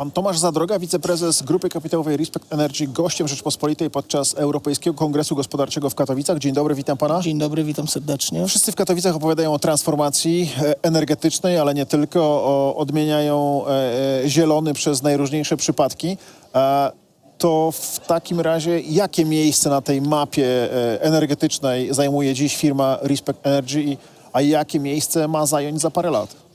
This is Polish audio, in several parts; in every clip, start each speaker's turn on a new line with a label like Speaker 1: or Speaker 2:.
Speaker 1: Pan Tomasz Zadroga, wiceprezes Grupy Kapitałowej Respect Energy, gościem Rzeczpospolitej podczas Europejskiego Kongresu Gospodarczego w Katowicach. Dzień dobry, witam pana.
Speaker 2: Dzień dobry, witam serdecznie.
Speaker 1: Wszyscy w Katowicach opowiadają o transformacji e, energetycznej, ale nie tylko. O, odmieniają e, e, zielony przez najróżniejsze przypadki. E, to w takim razie jakie miejsce na tej mapie e, energetycznej zajmuje dziś firma Respect Energy, a jakie miejsce ma zająć za parę lat?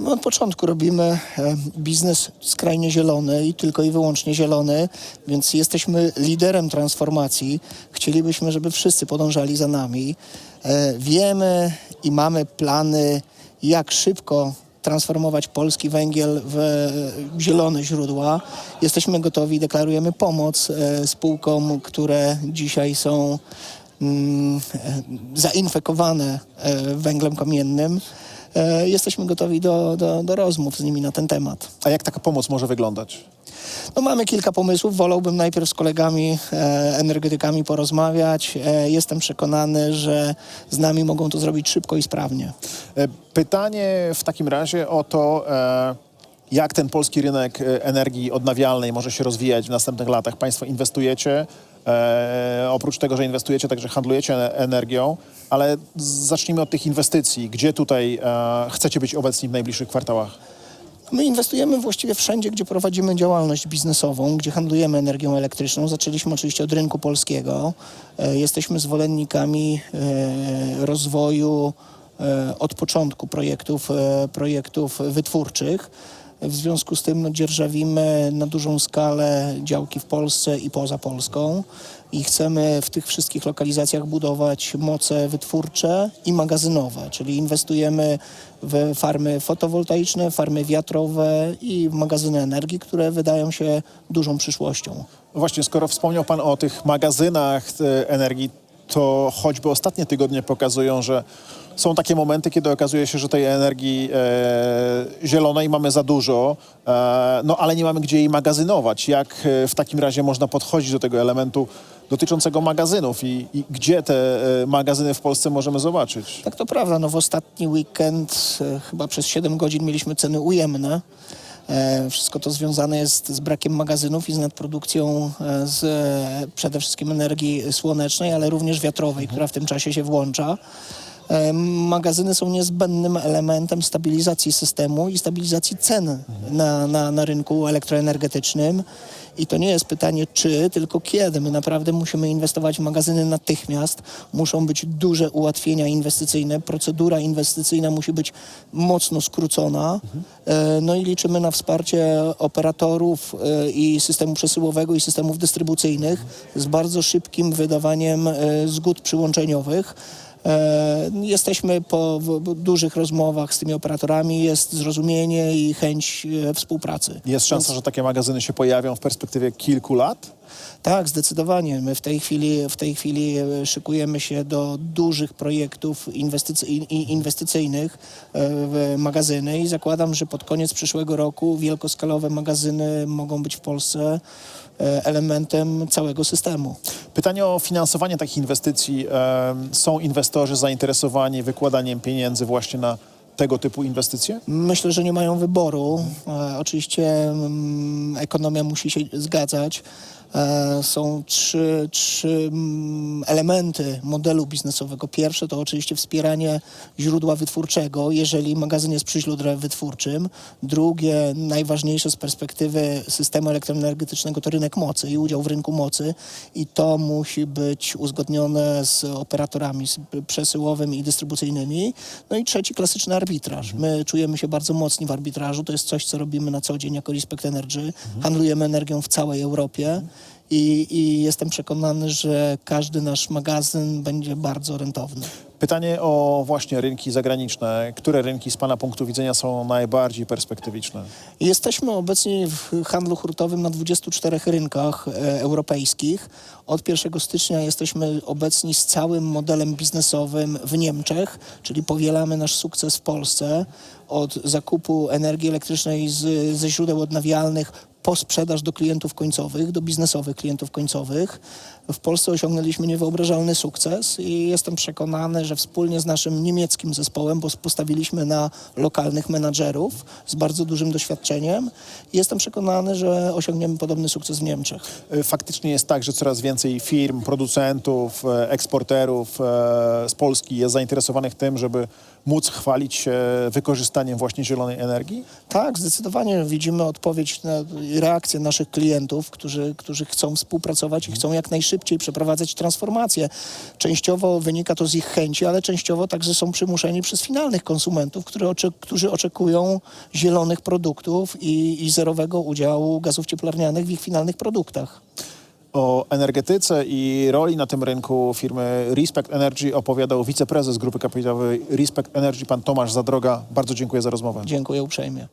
Speaker 2: My od początku robimy e, biznes skrajnie zielony i tylko i wyłącznie zielony, więc jesteśmy liderem transformacji. Chcielibyśmy, żeby wszyscy podążali za nami. E, Wiemy i mamy plany, jak szybko transformować polski węgiel w e, zielone źródła. Jesteśmy gotowi, deklarujemy pomoc spółkom, które dzisiaj są mm, zainfekowane węglem kamiennym. E, Jesteśmy gotowi do, do, do rozmów z nimi na ten temat.
Speaker 1: A jak taka pomoc może wyglądać?
Speaker 2: No, mamy kilka pomysłów. Wolałbym najpierw z kolegami e, energetykami porozmawiać. E, jestem przekonany, że z nami mogą to zrobić szybko i sprawnie.
Speaker 1: E, Pytanie w takim razie o to, e, jak ten polski rynek e, energii odnawialnej może się rozwijać w następnych latach. Państwo inwestujecie, e, oprócz tego, że inwestujecie, także handlujecie e- energią, ale zacznijmy od tych inwestycji. Gdzie tutaj e, chcecie być obecni w najbliższych kwartałach?
Speaker 2: My inwestujemy właściwie wszędzie, gdzie prowadzimy działalność biznesową, gdzie handlujemy energią elektryczną. Zaczęliśmy oczywiście od rynku polskiego. E, Jesteśmy zwolennikami e, rozwoju e, od początku projektów, e, projektów wytwórczych. W związku z tym no, dzierżawimy na dużą skalę działki w Polsce i poza Polską i chcemy w tych wszystkich lokalizacjach budować moce wytwórcze i magazynowe, czyli inwestujemy w farmy fotowoltaiczne, farmy wiatrowe i magazyny energii, które wydają się dużą przyszłością.
Speaker 1: No właśnie, skoro wspomniał Pan o tych magazynach e, energii, to choćby ostatnie tygodnie pokazują, że są takie momenty, kiedy okazuje się, że tej energii e, zielonej mamy za dużo, e, no ale nie mamy gdzie jej magazynować. Jak e, w takim razie można podchodzić do tego elementu dotyczącego magazynów i, i gdzie te e, magazyny w Polsce możemy zobaczyć?
Speaker 2: Tak to prawda, no w ostatni weekend e, chyba przez 7 godzin mieliśmy ceny ujemne. E, Wszystko to związane jest z brakiem magazynów i z nadprodukcją e, z e, przede wszystkim energii słonecznej, ale również wiatrowej, która w tym czasie się włącza. E, Magazyny są niezbędnym elementem stabilizacji systemu i stabilizacji cen na, na, na rynku elektroenergetycznym. I to nie jest pytanie czy, tylko kiedy. My naprawdę musimy inwestować w magazyny natychmiast. Muszą być duże ułatwienia inwestycyjne. Procedura inwestycyjna musi być mocno skrócona. E, No i liczymy na wsparcie operatorów e, i systemu przesyłowego i systemów dystrybucyjnych z bardzo szybkim wydawaniem zgód przyłączeniowych. E, Jesteśmy po dużych rozmowach z tymi operatorami, jest zrozumienie i chęć e, współpracy.
Speaker 1: Jest szansa, że takie magazyny się pojawią w perspektywie kilku lat?
Speaker 2: Tak, zdecydowanie. My w tej chwili, w tej chwili e, szykujemy się do dużych projektów inwestycy, inwestycyjnych e, w magazyny i zakładam, że pod koniec przyszłego roku wielkoskalowe magazyny mogą być w Polsce e, elementem całego systemu.
Speaker 1: Pytanie o finansowanie takich inwestycji. Są inwestorzy zainteresowani wykładaniem pieniędzy właśnie na tego typu inwestycje?
Speaker 2: Myślę, że nie mają wyboru. E, oczywiście mm, ekonomia musi się zgadzać. E, są trzy, trzy mm, elementy modelu biznesowego. Pierwsze to oczywiście wspieranie źródła wytwórczego, jeżeli magazyn jest przy źródle wytwórczym. Drugie, najważniejsze z perspektywy systemu elektroenergetycznego to rynek mocy i udział w rynku mocy i to musi być uzgodnione z operatorami przesyłowymi i dystrybucyjnymi. No i trzeci, klasyczny arbitraż. My czujemy się bardzo mocni w arbitrażu. To jest coś, co robimy na co dzień jako Respect Energy. Handlujemy energią w całej Europie. I, I jestem przekonany, że każdy nasz magazyn będzie bardzo rentowny.
Speaker 1: Pytanie o właśnie rynki zagraniczne. Które rynki z Pana punktu widzenia są najbardziej perspektywiczne?
Speaker 2: Jesteśmy obecnie w handlu hurtowym na 24 rynkach e, europejskich. Od 1 stycznia jesteśmy obecni z całym modelem biznesowym w Niemczech, czyli powielamy nasz sukces w Polsce od zakupu energii elektrycznej z, ze źródeł odnawialnych po sprzedaż do klientów końcowych, do biznesowych klientów końcowych. W Polsce osiągnęliśmy niewyobrażalny sukces i jestem przekonany, że wspólnie z naszym niemieckim zespołem, bo postawiliśmy na lokalnych menadżerów z bardzo dużym doświadczeniem, jestem przekonany, że osiągniemy podobny sukces w Niemczech.
Speaker 1: E, Faktycznie jest tak, że coraz więcej firm, producentów, e, eksporterów e, z Polski jest zainteresowanych tym, żeby móc chwalić się wykorzystaniem właśnie zielonej energii.
Speaker 2: Tak, zdecydowanie widzimy odpowiedź na reakcję naszych klientów, którzy, którzy chcą współpracować i chcą jak najszybciej przeprowadzać transformację. Częściowo wynika to z ich chęci, ale częściowo także są przymuszeni przez finalnych konsumentów, które ocze, którzy oczekują zielonych produktów i, i zerowego udziału gazów cieplarnianych w ich finalnych produktach.
Speaker 1: O energetyce i roli na tym rynku firmy Respect Energy opowiadał wiceprezes grupy kapitałowej Respect Energy, pan Tomasz Zadroga. Bardzo dziękuję za rozmowę.
Speaker 2: Dziękuję uprzejmie.